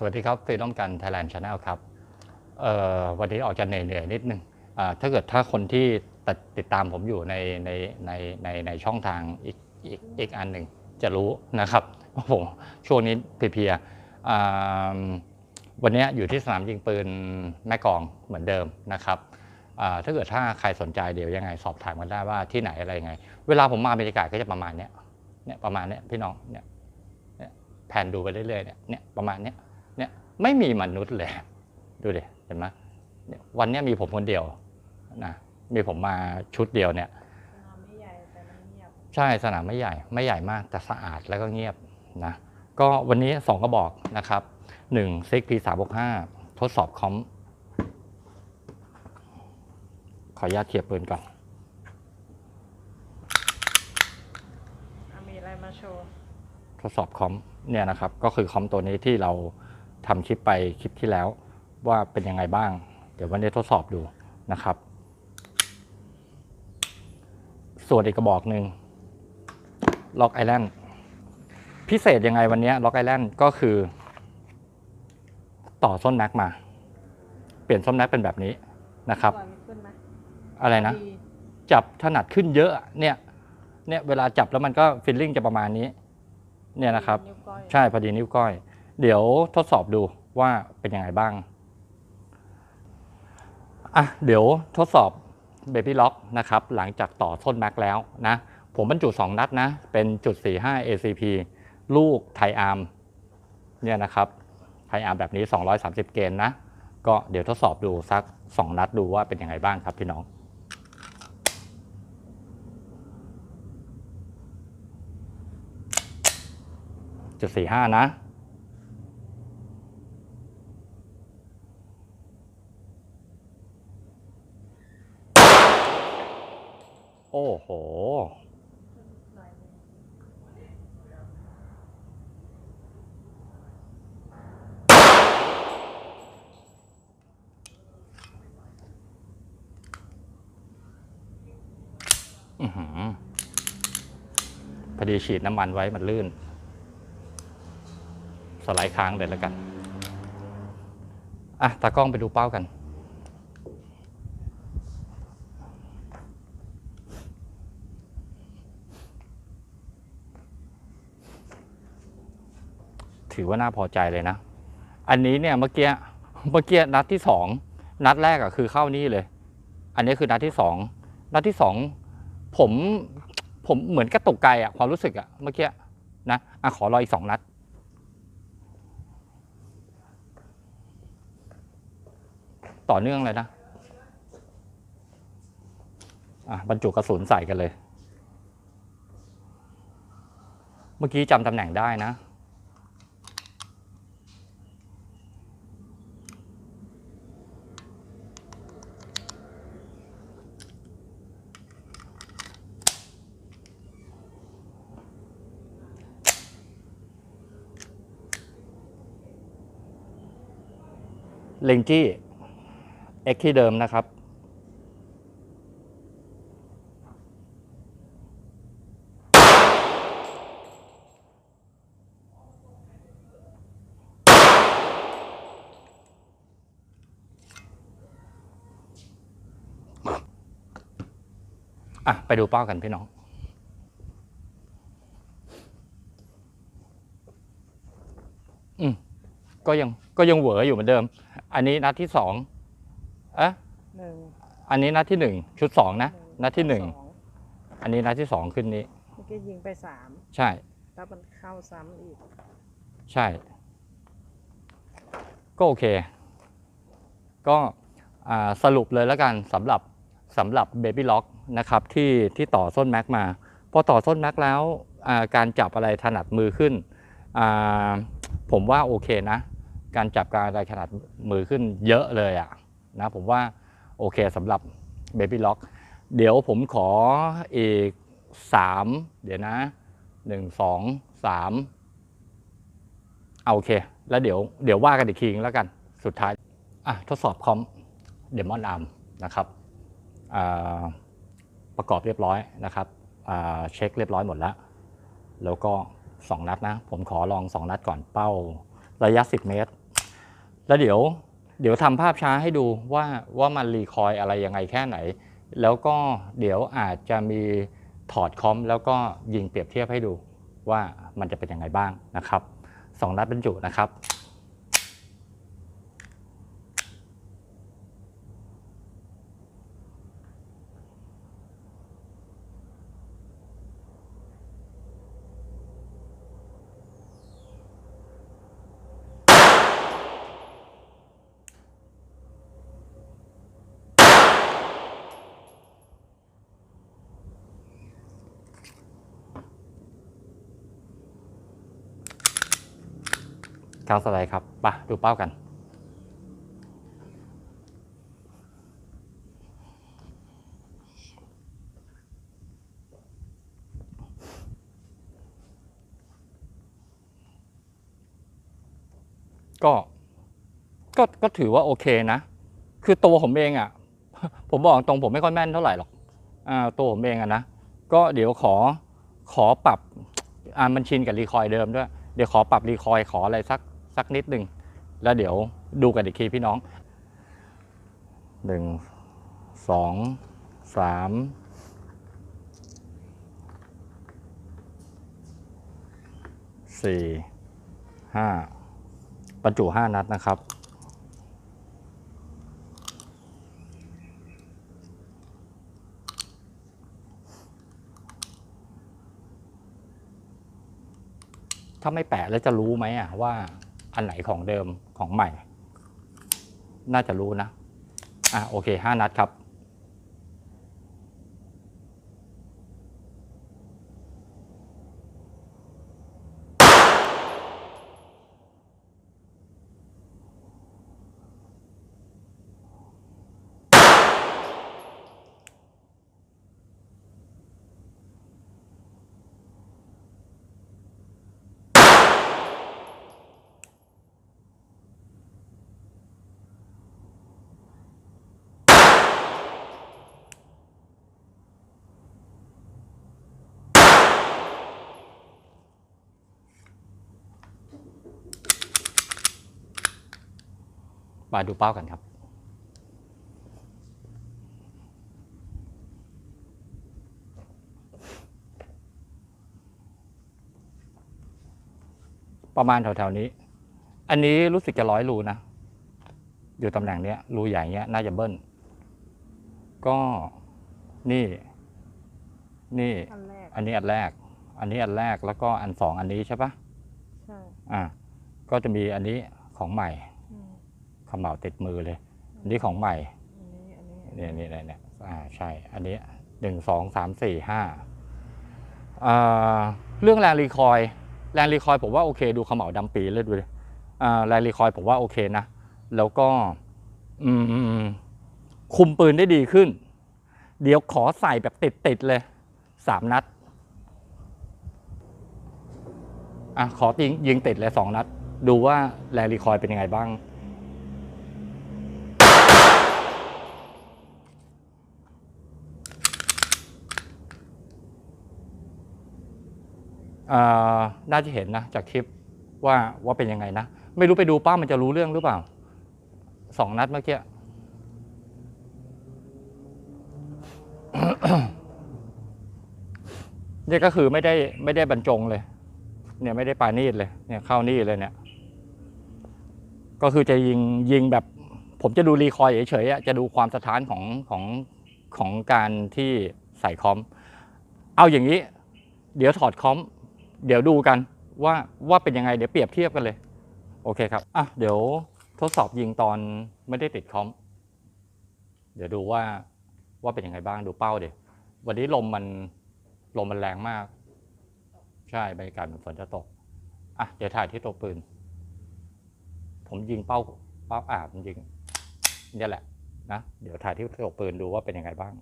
สวัสดีครับฟีร่วมกัน Thailand Channel ครับวันนี้ออกจะเหนื่อยๆนิดนึงอ่าถ้าเกิดถ้าคนที่ติดติดตามผมอยู่ในในในในในช่องทางอีกอีกอีกอันหนึ่งจะรู้นะครับว่าผมช่วงนี้เพียๆวันนี้อยู่ที่สนามยิงปืนแม่กองเหมือนเดิมนะครับถ้าเกิดถ้าใครสนใจเดี๋ยวยังไงสอบถามกันได้ว่าที่ไหนอะไรยังไง เวลาผมมาบรรยากาศก็จะประมาณเนี้ยเนี่ยประมาณเนี้ยพี่น้องเนี่ยเนี่ยแผนดูไปเรื่อยๆเนี่ยเนี่ยประมาณเนี้ย เนี่ยไม่มีมนุษย์เลย ดูดิเห็นไหมเนี่ยวันเนี้ยมีผมคนเดียวนะมีผมมาชุดเดียวเนี่ยสนามไม่ใหญ่แต่มันเงียบใช่สนามไม่ใหญ่ไม่ใหญ่มากแต่สะอาดแล้วก็เงียบนะก็วันนี้ 2 กระบอกนะครับ1 6 p 3 6 5ทดสอบคอมขออนุญาตเทียบปืนก่อนอะมีอะไรมาโชว์ ทดสอบคอมเนี่ยนะครับ ก็คือคอมตัวนี้ที่เรา ทำคลิปไปคลิปที่แล้วว่าเป็นยังไงบ้าง เดี๋ยววันนี้ทดสอบดูนะครับ ส่วนอีกกระบอกหนึ่งล็อกไอแลนด์พิเศษยังไงวันนี้ล็อกไอแลนด์ก็คือ ต่อส้นแม็กมา เปลี่ยนส้นแม็กเป็นแบบนี้นะครับก่อนขึ้นไหมอะไรนะดีจับถนัดขึ้นเยอะอะเนี่ยเนี่ยเวลาจับแล้วมันก็ฟิลลิ่งจะประมาณนี้ เนี่ยนะครับนิ้วก้อยใช่พอดีนิ้วก้อย เดี๋ยวทดสอบดูว่าเป็นยังไงบ้าง อะ เดี๋ยวทดสอบ Baby Lock นะครับ หลังจากต่อส้นแม็กแล้วนะ ผมบรรจุ 2 นัดนะ เป็นจุด 45 ACP ลูกไทอาร์มเนี่ยนะครับไทอาร์มแบบนี้ 230 เกนนะ ก็เดี๋ยวทดสอบดูสัก 2 นัดดูว่าเป็นยังไงบ้างครับพี่น้องจุด45นะโอ้โหหน่อยหนึ่ง อื้อหือพอดีฉีดน้ำมันไว้มันลื่น สไลด์ค้างเลยแล้วกัน อะ ตากล้องไปดูเป้ากัน ถือว่าน่าพอใจเลยนะ อันนี้เนี่ยเมื่อกี้เมื่อกี้นัดที่สองนัดแรกอะคือเข้านี่เลย อันนี้คือนัดที่สองนัดที่สองผมผมเหมือนกระตุกไกลอะความรู้สึกอะเมื่อกี้นะอะขอรออีกสองนัด ต่อเนื่องเลยนะอะบรรจุกระสุนใส่กันเลย เมื่อกี้จำตำแหน่งได้นะ เลงจี้เอ็กที่เดิมนะครับ อะ ไปดูเป้ากันพี่น้องอืมก็ยังก็ยังเหวออยู่เหมือนเดิม อันนี้นัดที่สองเอะหนึ่งอันนี้นัดที่หนึ่งชุดสองนะงนัดที่หนึ่งสออันนี้นัดที่สองขึ้นนี้ เมื่อกี้ยิงไปสามใช่ แล้วมันเข้าซ้ำอีก ใช่ ก็โอเค ก็อ่าสรุปเลยแล้วกันสำหรับสำหรับ Baby Lock นะครับที่ที่ต่อส้นแม็กมา พอต่อส้นแม็กแล้วอ่าการจับอะไรถนัดมือขึ้นอ่าผมว่าโอเคนะ การจับการอะไรถนัดมือขึ้นเยอะเลยอะนะผมว่าโอเคสำหรับ Baby Lock เดี๋ยวผมขออีก 3 เดี๋ยวนะ 1 2 3เอาโอเค แล้วเดี๋ยวเดี๋ยวว่ากันอีกทีนึงแล้วกันสุดท้ายอะทดสอบคอมเดมอนอาร์มนะครับประกอบเรียบร้อยนะครับเช็คเรียบร้อยหมดแล้ว แล้วก็ 2 นัดนะ ผมขอลอง 2 นัดก่อนเป้า ระยะ 10 เมตร แล้วเดี๋ยวเดี๋ยวทำภาพช้าให้ดูว่าว่ามันรีคอยอะไรยังไงแค่ไหน แล้วก็เดี๋ยวอาจจะมีถอดคอม แล้วก็ยิงเปรียบเทียบให้ดูว่ามันจะเป็นยังไงบ้างนะครับสองนัดบรรจุนะครับ กาวสไลด์ครับไปะดูเป้ากัน ก็ก็ก็ถือว่าโอเคนะ คือตัวผมเองอะ่ะ ผมบอกตรงผมไม่ค่อยแม่นเท่าไหร่หรอกอ่าตัวผมเองอะนะ ก็เดี๋ยวขอขอปรับอ่ามันชินกับรีคอยล์เดิมด้วย เดี๋ยวขอปรับรีคอยล์ขออะไรสัก สักนิดหนึ่งแล้วเดี๋ยวดูกันอีกทีพี่น้องหนึ่งสองสามสี่ห้าบรรจุห้านัดนะครับถ้าไม่แปะแล้วจะรู้ไหมอะว่า อันไหนของเดิมของใหม่ น่าจะรู้นะ อะโอเคห้านัดครับ มาดูเป้ากันครับ ประมาณแถวๆนี้ อันนี้รู้สึกจะร้อยรูนะ อยู่ตำแหน่งเนี้ยรูใหญ่เนี้ยน่าจะเบิ้ล ก็นี่ นี่ อันแรกอันนี้อันแรก อันนี้อันแรกแล้วก็อันสองอันนี้ใช่ปะใช่ อ่า ก็จะมีอันนี้ของใหม่อืม ขมเหลาติดมือเลย อันนี้ของใหม่อันนี้อันนี้เนี่ยเนี่ยเนี่ยเนี่ยอ่าใช่ อันนี้หนึ่งสองสามสี่ห้าอ่าเรื่องแรงรีคอยล์แรงรีคอยล์ผมว่าโอเค ดูขมเหลาดำปีเลยดูดิอ่าแรงรีคอยล์ผมว่าโอเคนะ แล้วก็อืมคุมปืนได้ดีขึ้น เดี๋ยวขอใส่แบบติดติดๆเลยสามนัดอะขอยิงยิงติดเลยสองนัด ดูว่าแรงรีคอยล์เป็นยังไงบ้าง น่าจะเห็นนะจากคลิปว่าว่าเป็นยังไงนะ ไม่รู้ไปดูป้ามันจะรู้เรื่องหรือเปล่าสองนัดเมื่อกี้เนี่ยก็คือไม่ได้ไม่ได้บรรจงเลย เนี่ยไม่ได้ปานีดเลย เนี่ยเข้านี่เลยเนี่ย ก็คือจะยิงยิงแบบ ผมจะดูรีคอยเฉยๆจะดูความสะท้านของของของการที่ใส่คอม เอาอย่างนี้ เดี๋ยวถอดคอม เดี๋ยวดูกันว่าว่าเป็นยังไงเดี๋ยวเปรียบเทียบกันเลย โอเคครับอะเดี๋ยวทดสอบยิงตอนไม่ได้ติดคอม เดี๋ยวดูว่าว่าเป็นยังไงบ้างดูเป้าเดี๋ยววันนี้ลมมันลมมันแรงมาก ใช่บรรยากาศเหมือนฝนจะตกอะเดี๋ยวถ่ายที่ตัวปืน ผมยิงเป้าเป้าอาบจริงเนี่ยแหละนะเดี๋ยวถ่ายที่ตัวปืนดูว่าเป็นยังไงบ้าง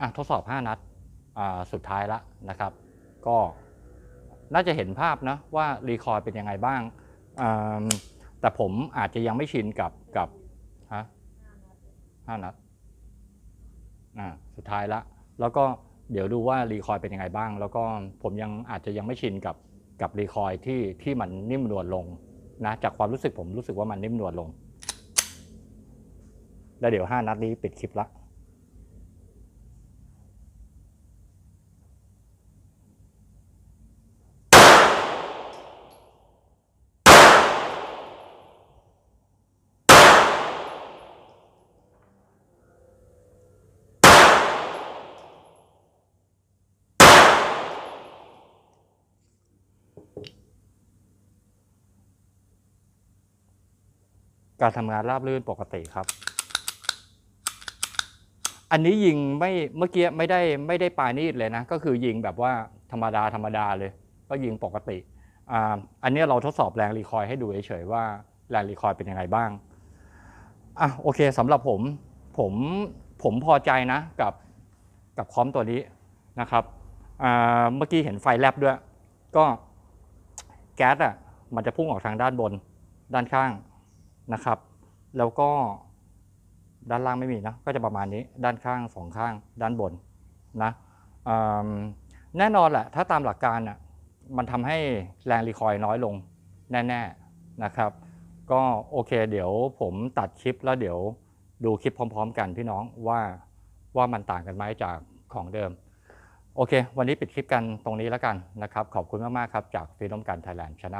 อะทดสอบ 5 นัดอ่าสุดท้ายละนะครับ ก็น่าจะเห็นภาพนะว่ารีคอยเป็นยังไงบ้างอ่าแต่ผมอาจจะยังไม่ชินกับกับฮะห้านัดอ่าสุดท้ายละ แล้วก็เดี๋ยวดูว่ารีคอยเป็นยังไงบ้าง แล้วก็ผมยังอาจจะยังไม่ชินกับกับรีคอยที่ที่มันนิ่มนวลลงนะจากความรู้สึกผมรู้สึกว่ามันนิ่มนวลลง แล้วเดี๋ยว 5 นัดนี้ปิดคลิปละ การทำงานราบรื่นปกติครับ อันนี้ยิงไม่เมื่อกี้ไม่ได้ไม่ได้ปลายนีดเลยนะ ก็คือยิงแบบว่าธรรมดาธรรมดาเลย ก็ยิงปกติอ่าอันนี้เราทดสอบแรงรีคอยให้ดูเฉยๆว่าแรงรีคอยเป็นยังไงบ้างอะโอเคสำหรับผมผมผมพอใจนะกับกับคอมตัวนี้นะครับเมื่อกี้เห็นไฟแลบด้วย ก็แก๊สอะมันจะพุ่งออกทางด้านบนด้านข้าง นะครับ แล้วก็ด้านล่างไม่มีนะ ก็จะประมาณนี้ ด้านข้างสองข้าง ด้านบนนะแน่นอนแหละ ถ้าตามหลักการอะ มันทำให้แรงรีคอยน้อยลงแน่ๆนะครับ ก็โอเค เดี๋ยวผมตัดคลิปแล้วเดี๋ยวดูคลิปพร้อม ๆ กันพี่น้องว่าว่ามันต่างกันไหมจากของเดิม โอเค วันนี้ปิดคลิปกันตรงนี้แล้วกันนะครับ ขอบคุณมาก ๆ ครับ จากฟีดอมกันไทยแลนด์ชาแนล